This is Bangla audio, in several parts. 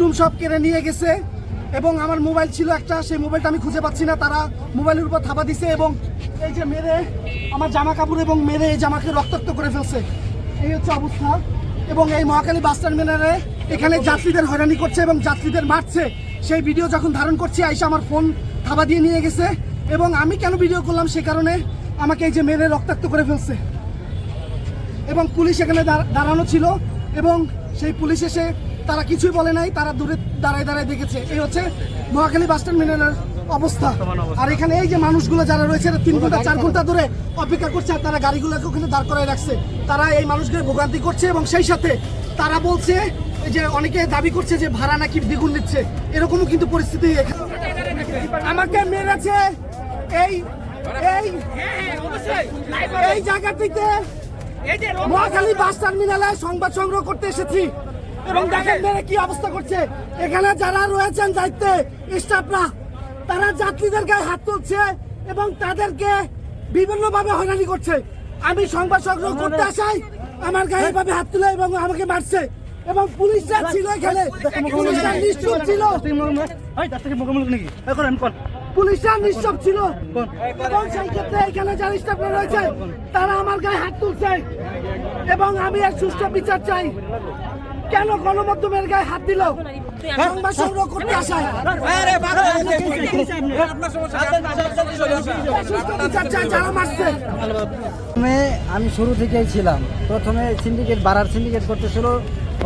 টুম সব কেড়ে নিয়ে গেছে এবং আমার মোবাইল ছিল একটা, সেই মোবাইলটা আমি খুঁজে পাচ্ছি না। তারা মোবাইলের উপর থাবা দিছে এবং এই যে মেরে, আমার জামা কাপড় এবং মেরে এই জামাকে রক্তাক্ত করে ফেলছে। এই হচ্ছে অবস্থা। এবং এই মহাকালী বাস টার্মিনালে এখানে যাত্রীদের হয়রানি করছে এবং যাত্রীদের মারছে। সেই ভিডিও যখন ধারণ করছি, আইসা আমার ফোন থাবা দিয়ে নিয়ে গেছে এবং আমি কেন ভিডিও করলাম সে কারণে আমাকে এই যে মেরে রক্তাক্ত করে ফেলছে। এবং পুলিশ এখানে দাঁড়ানো ছিল এবং সেই পুলিশ এসে তারা কিছুই বলে নাই তারা দূরে দাঁড়ায় দাঁড়ায় দেখেছে। এই হচ্ছে মহাখালী বাস টার্মিনালের অবস্থা। আর এখানে এই যে মানুষগুলো যারা রয়েছে তিন ঘণ্টা চার ঘণ্টা ধরে অপেক্ষা করছে আর তারা গাড়িগুলোকে ওখানে দাঁড় করায় রাখছে। তারা এই মানুষগুলো ভোগান্তি করছে এবং সেই সাথে তারা বলছে যে অনেকে দাবি করছে যে ভাড়া নাকি দ্বিগুণ নিচ্ছে। এরকমও কিন্তু পরিস্থিতি আমাকে মেরেছে এই এই এই জায়গাটিতে মহাখালী বাস টার্মিনালে সংবাদ সংগ্রহ করতে এসেছি। এবং দেখেন মেরে কি অবস্থা করছে। এখানে যারা রয়েছেন দায়িত্বে, স্টাফরা, তারা যাত্রীদের গায়ে হাত তুলছে এবং তাদেরকে বিভিন্ন ভাবে হয়রানি করছে। আমি সংবাদ সংগ্রহ করতে আসাই আমার গায়ে এভাবে হাত তুলে এবং আমাকে মারছে। এবং পুলিশরা ছিল এখানে, পুলিশরা নিশ্চুপ ছিল। পুলিশরা নিশ্চপ ছিল। এবং সেই ক্ষেত্রে এখানে যারা স্টাফরা রয়েছে, তারা আমার গায়ে হাত তুলছে। এবং আমি এর সুষ্ঠু বিচার চাই। কেন গণমাধ্যমের গায়ে হাত দিল? সংবাদ সংগ্রহ করতে আসায় যারা মারছে প্রথমে আমি শুরু থেকেই ছিলাম। প্রথমে সিন্ডিকেট বাড়ার সিন্ডিকেট করতেছিল।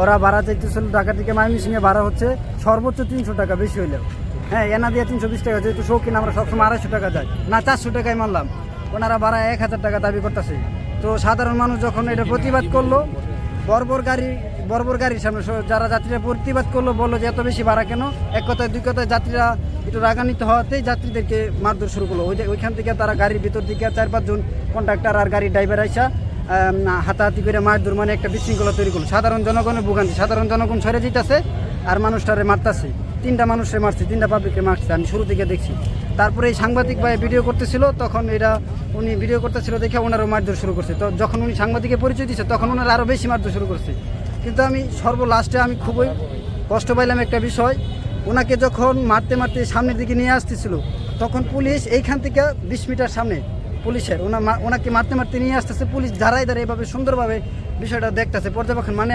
ওরা ভাড়া চাইতেছিল ঢাকা থেকে ময়মনসিংহে ভাড়া হচ্ছে। সর্বোচ্চ তিনশো টাকা বেশি হইলেও হ্যাঁ এনা দিয়ে তিনশো বিশ টাকা যেহেতু শৌখিন আমরা সবসময় আড়াইশো টাকা যাই। না চারশো টাকায় মারলাম ওনারা ভাড়া এক হাজার টাকা দাবি করতেছে। তো সাধারণ মানুষ যখন এটা প্রতিবাদ করল বর্বর গাড়ি বর্বর গাড়ির সামনে। যারা যাত্রীরা প্রতিবাদ করল, বলল যে এত বেশি ভাড়া কেন? এক কথায়, দুই কথায় যাত্রীরা একটু রাগান্বিত হওয়াতেই যাত্রীদেরকে মারধর শুরু করল। ওই ওইখান থেকে তারা গাড়ির ভিতর দিকে চার পাঁচজন কন্ডাক্টর আর গাড়ির ড্রাইভার আইসা হাতাহাতি করে মারধর মানে একটা বিশৃঙ্খলা তৈরি করল। সাধারণ জনগণের ভোগান্তি, সাধারণ জনগণ সরে যেতেছে আর মানুষটারে মারতাছে। তিনটা মানুষে মারছে, তিনটা পাবলিককে মারছে, আমি শুরু থেকে দেখছি। তারপরে এই সাংবাদিক ভাই ভিডিও করতেছিল, তখন এরা, উনি ভিডিও করতেছিল দেখে ওনারও মারধর শুরু করছে। তো যখন উনি সাংবাদিকের পরিচয় দিচ্ছে তখন ওনারা আরও বেশি মারধর শুরু করছে। কিন্তু আমি সর্ব লাস্টে আমি খুবই কষ্ট পাইলাম একটা বিষয়। ওনাকে যখন মারতে মারতে সামনের দিকে নিয়ে আসতেছিল, তখন পুলিশ এইখান থেকে বিশ মিটার সামনে পুলিশের, ওনা ওনাকে মারতে মারতে নিয়ে আসতেছে। পুলিশ দাঁড়ায় দাঁড়ায় এভাবে সুন্দরভাবে বিষয়টা দেখতেছে। পর্যবেক্ষণ মানে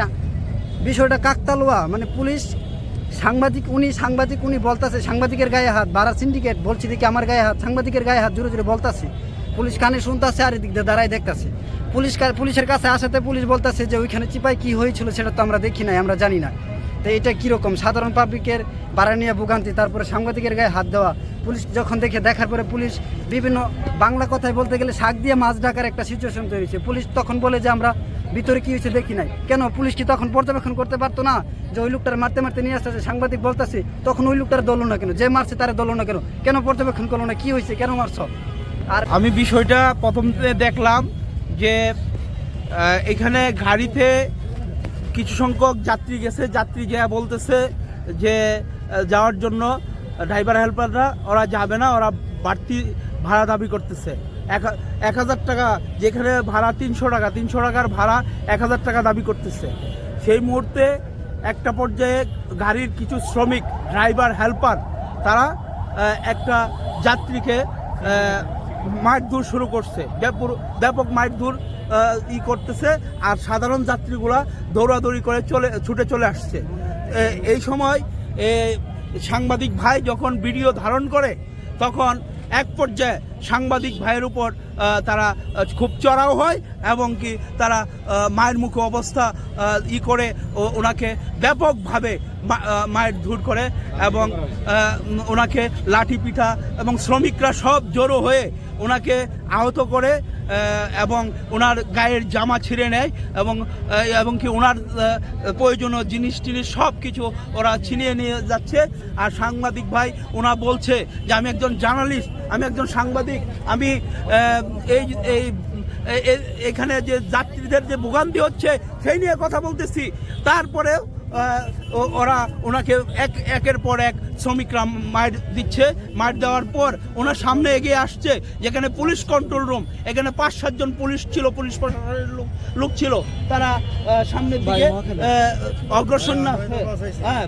বিষয়টা কাকতালুয়া মানে পুলিশ সাংবাদিক, উনি সাংবাদিক, উনি বলতাছে, সাংবাদিকের গায়ে হাত, বারা সিন্ডিকেট বলছি দেখি আমার গায়ে হাত, সাংবাদিকের গায়ে হাত জোরে জোরে বলতাছে। পুলিশ কানে শুনতাছে, আর এদিক দিয়ে দাঁড়ায় দেখতাছে। পুলিশ পুলিশের কাছে আসাতে পুলিশ বলতাছে যে ওইখানে চিপাই কি হয়েছিল সেটা তো আমরা দেখি নাই, আমরা জানি না। তো এটা কীরকম? সাধারণ পাবলিকের ভাড়া নিয়ে ভোগান্তি, তারপরে সাংবাদিকের গায়ে হাত দেওয়া। পুলিশ যখন দেখে, দেখার পরে পুলিশ বিভিন্ন বাংলা কথায় বলতে গেলে শাক দিয়ে মাছ ঢাকার একটা সিচুয়েশন তৈরি হয়েছে। পুলিশ তখন বলে যে আমরা ভিতরে কী হয়েছে দেখি নাই। কেন? পুলিশ কি তখন পর্যবেক্ষণ করতে পারতো না? যে ওই লোকটার মারতে মারতে নিয়ে আসতেছে, সাংবাদিক বলতেছে, তখন ওই লোকটার দল না কেন? যে মারছে তারা দল না কেন? কেন পর্যবেক্ষণ করল না? কী হয়েছে? কেন মারছ? আর আমি বিষয়টা প্রথম দেখলাম। যে এখানে গাড়িতে কিছু সংখ্যক যাত্রী গেছে। যাত্রী গিয়ে বলতেছে যে যাওয়ার জন্য ড্রাইভার হেল্পাররা ওরা যাবে না, ওরা বাড়তি ভাড়া দাবি করতেছে। এক হাজার টাকা, যেখানে ভাড়া তিনশো টাকা, তিনশো টাকার ভাড়া এক হাজার টাকা দাবি করতেছে। সেই মুহূর্তে একটা পর্যায়ে গাড়ির কিছু শ্রমিক ড্রাইভার হেল্পার তারা একটা যাত্রীকে মারধর শুরু করছে। ব্যাপক মারধর ই করতেছে আর সাধারণ যাত্রীগুলা দৌড়াদৌড়ি করে চলে, ছুটে চলে আসছে। এই সময় সাংবাদিক ভাই যখন ভিডিও ধারণ করে, তখন এক পর্যায়ে সাংবাদিক ভাইয়ের উপর তারা খুব চড়াও হয় এবং কি তারা মায়ের মুখে অবস্থা ই করে ওনাকে ব্যাপকভাবে মায়ের ধূর করে এবং ওনাকে লাঠি পিঠা এবং শ্রমিকরা সব জড়ো হয়ে ওনাকে আহত করে এবং ওনার গায়ের জামা ছিঁড়ে নেয় এবং এবং কি ওনার প্রয়োজনীয় জিনিস টিনিস সব কিছু ওরা ছিনিয়ে নিয়ে যাচ্ছে। আর সাংবাদিক ভাই, ওনা বলছে যে, আমি একজন জার্নালিস্ট, আমি একজন সাংবাদিক, আমি এই এই এখানে যে যাত্রীদের যে ভোগান্তি হচ্ছে, সেই নিয়ে কথা বলতেছি। তারপরেও ওরা ওনাকে এক একের পর এক শ্রমিকরা মার দিচ্ছে। মার দেওয়ার পর ওনার সামনে এগিয়ে আসছে। যেখানে পুলিশ কন্ট্রোল রুম এখানে পাঁচ সাতজন পুলিশ ছিল পুলিশ প্রশাসনের লোক ছিল। তারা সামনের দিকে অগ্রসর না হ্যাঁ।